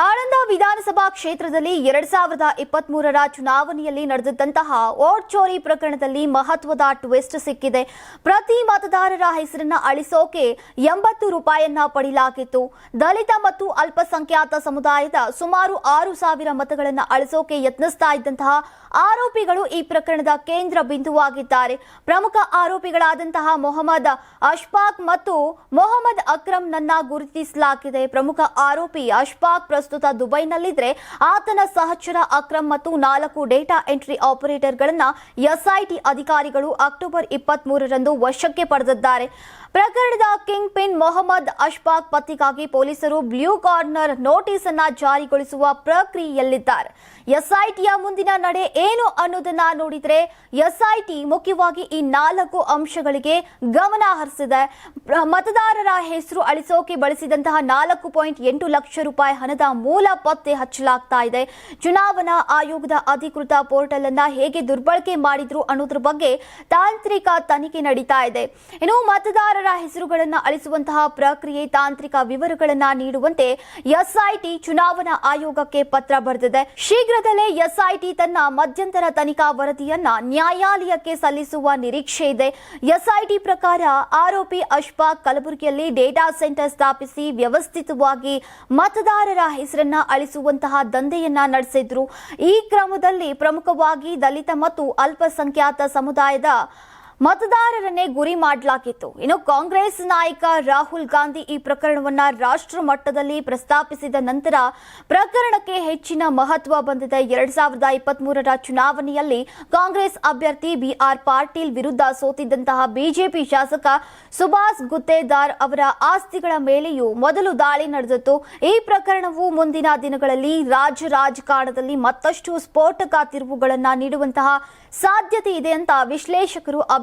ആനന്ദ ವಿಧಾನಸಭಾ ಕ್ಷೇತ್ರದಲ್ಲಿ ಎರಡ್ ಸಾವಿರದ ಇಪ್ಪತ್ತ್ ಮೂರರ ಚುನಾವಣೆಯಲ್ಲಿ ನಡೆದಿದ್ದಂತಹ ಓಟ್ ಚೋರಿ ಪ್ರಕರಣದಲ್ಲಿ ಮಹತ್ವದ ಟ್ವಿಸ್ಟ್ ಸಿಕ್ಕಿದೆ. ಪ್ರತಿ ಮತದಾರರ ಹೆಸರನ್ನ ಅಳಿಸೋಕೆ ಎಂಬತ್ತು ರೂಪಾಯನ್ನ ಪಡೆಯಲಾಗಿತ್ತು ದಲಿತ ಮತ್ತು ಅಲ್ಪಸಂಖ್ಯಾತ ಸಮುದಾಯದ ಸುಮಾರು ಆರು ಸಾವಿರ ಮತಗಳನ್ನು ಅಳಿಸೋಕೆ ಯತ್ನಿಸ್ತಾ ಇದ್ದಂತಹ ಆರೋಪಿಗಳು ಈ ಪ್ರಕರಣದ ಕೇಂದ್ರ ಬಿಂದುವಾಗಿದ್ದಾರೆ. ಪ್ರಮುಖ ಆರೋಪಿಗಳಾದಂತಹ ಮೊಹಮ್ಮದ್ ಅಶ್ಫಾಕ್ ಮತ್ತು ಮೊಹಮ್ಮದ್ ಅಕ್ರಮ್ ನನ್ನ ಗುರುತಿಸಲಾಗಿದೆ. ಪ್ರಮುಖ ಆರೋಪಿ ಅಶ್ಫಾಕ್ ಪ್ರಸ್ತುತ ದುಬೈನಲ್ಲಿದ್ರೆ ಆತನ ಸಹಚರ ಅಕ್ರಮ್ ಮತ್ತು ನಾಲ್ಕು ಡೇಟಾ ಎಂಟ್ರಿ ಆಪರೇಟರ್ಗಳನ್ನ ಎಸ್ಐಟಿ ಅಧಿಕಾರಿಗಳು ಅಕ್ಟೋಬರ್ ಇಪ್ಪತ್ತ್ ಮೂರರಂದು ವಶಕ್ಕೆ ಪಡೆದಿದ್ದಾರೆ. ಪ್ರಕರಣದ ಕಿಂಗ್ ಪಿನ್ ಮೊಹಮ್ಮದ್ ಅಶ್ಫಾಕ್ ಪತ್ತೆಗಾಗಿ ಪೊಲೀಸರು ಬ್ಲೂ ಕಾರ್ನರ್ ನೋಟಿಸ್ ಅನ್ನ ಜಾರಿಗೊಳಿಸುವ ಪ್ರಕ್ರಿಯೆಯಲ್ಲಿದ್ದಾರೆ. ಎಸ್ಐಟಿಯ ಮುಂದಿನ ನಡೆ ಏನು ಅನ್ನೋದನ್ನ ನೋಡಿದ್ರೆ ಎಸ್ಐಟಿ ಮುಖ್ಯವಾಗಿ ಈ ನಾಲ್ಕು ಅಂಶಗಳಿಗೆ ಗಮನ ಹರಿಸಿದೆ. ಮತದಾರರ ಹೆಸರು ಅಳಿಸೋಕೆ ಬಳಸಿದಂತಹ ನಾಲ್ಕು ಪಾಯಿಂಟ್ ಎಂಟು ಲಕ್ಷ ರೂಪಾಯಿ ಹಣದ ಮೂಲ ಪತ್ತೆ ಹಚ್ಚಲಾಗ್ತಾ ಇದೆ. ಚುನಾವಣಾ ಆಯೋಗದ ಅಧಿಕೃತ ಪೋರ್ಟಲ್ ಅನ್ನ ಹೇಗೆ ದುರ್ಬಳಕೆ ಮಾಡಿದ್ರು ಅನ್ನೋದ್ರ ಬಗ್ಗೆ ತಾಂತ್ರಿಕ ತನಿಖೆ ನಡೀತಾ ಇದೆ. ಇನ್ನು ಮತದಾರರ ಹೆಸರುಗಳನ್ನ ಅಳಿಸುವಂತಹ ಪ್ರಕ್ರಿಯೆ ತಾಂತ್ರಿಕ ವಿವರಗಳನ್ನ ನೀಡುವಂತೆ ಎಸ್ಐಟಿ ಚುನಾವಣಾ ಆಯೋಗಕ್ಕೆ ಪತ್ರ ಬರೆದಿದೆ. ಶೀಘ್ರದಲ್ಲೇ ಎಸ್ಐಟಿ ತನ್ನ ಮಧ್ಯಂತರ ತನಿಖಾ ವರದಿಯನ್ನ ನ್ಯಾಯಾಲಯಕ್ಕೆ ಸಲ್ಲಿಸುವ ನಿರೀಕ್ಷೆ ಇದೆ. ಎಸ್ಐಟಿ ಪ್ರಕಾರ ಆರೋಪಿ ಅಶ್ಫಾಕ್ ಕಲಬುರಗಿಯಲ್ಲಿ ಡೇಟಾ ಸೆಂಟರ್ ಸ್ಥಾಪಿಸಿ ವ್ಯವಸ್ಥಿತವಾಗಿ ಮತದಾರರ ಹೆಸರನ್ನ ಅಳಿಸುವಂತಹ ದಂಧೆಯನ್ನ ನಡೆಸಿದ್ರು. ಈ ಕ್ರಮದಲ್ಲಿ ಪ್ರಮುಖವಾಗಿ ದಲಿತ ಮತ್ತು ಅಲ್ಪಸಂಖ್ಯಾತ ಸಮುದಾಯದ ಮತದಾರರನ್ನೇ ಗುರಿ ಮಾಡಲಾಗಿತ್ತು. ಇನ್ನು ಕಾಂಗ್ರೆಸ್ ನಾಯಕ ರಾಹುಲ್ ಗಾಂಧಿ ಈ ಪ್ರಕರಣವನ್ನ ರಾಷ್ಟ್ರ ಮಟ್ಟದಲ್ಲಿ ಪ್ರಸ್ತಾಪಿಸಿದ ನಂತರ ಪ್ರಕರಣಕ್ಕೆ ಹೆಚ್ಚಿನ ಮಹತ್ವ ಬಂದಿದೆ. ಎರಡ್ ಸಾವಿರದ ಇಪ್ಪತ್ತ್ ಮೂರರ ಚುನಾವಣೆಯಲ್ಲಿ ಕಾಂಗ್ರೆಸ್ ಅಭ್ಯರ್ಥಿ ಬಿಆರ್ ಪಾಟೀಲ್ ವಿರುದ್ಧ ಸೋತಿದ್ದಂತಹ ಬಿಜೆಪಿ ಶಾಸಕ ಸುಭಾಷ್ ಗುತ್ತೇದಾರ್ ಅವರ ಆಸ್ತಿಗಳ ಮೇಲೆಯೂ ಮೊದಲು ದಾಳಿ ನಡೆದಿತ್ತು. ಈ ಪ್ರಕರಣವು ಮುಂದಿನ ದಿನಗಳಲ್ಲಿ ರಾಜ್ಯ ರಾಜಕಾರಣದಲ್ಲಿ ಮತ್ತಷ್ಟು ಸ್ಫೋಟಕ ತಿರುವುಗಳನ್ನು ನೀಡುವಂತಹ ಸಾಧ್ಯತೆ ಇದೆ ಅಂತ ವಿಶ್ಲೇಷಕರು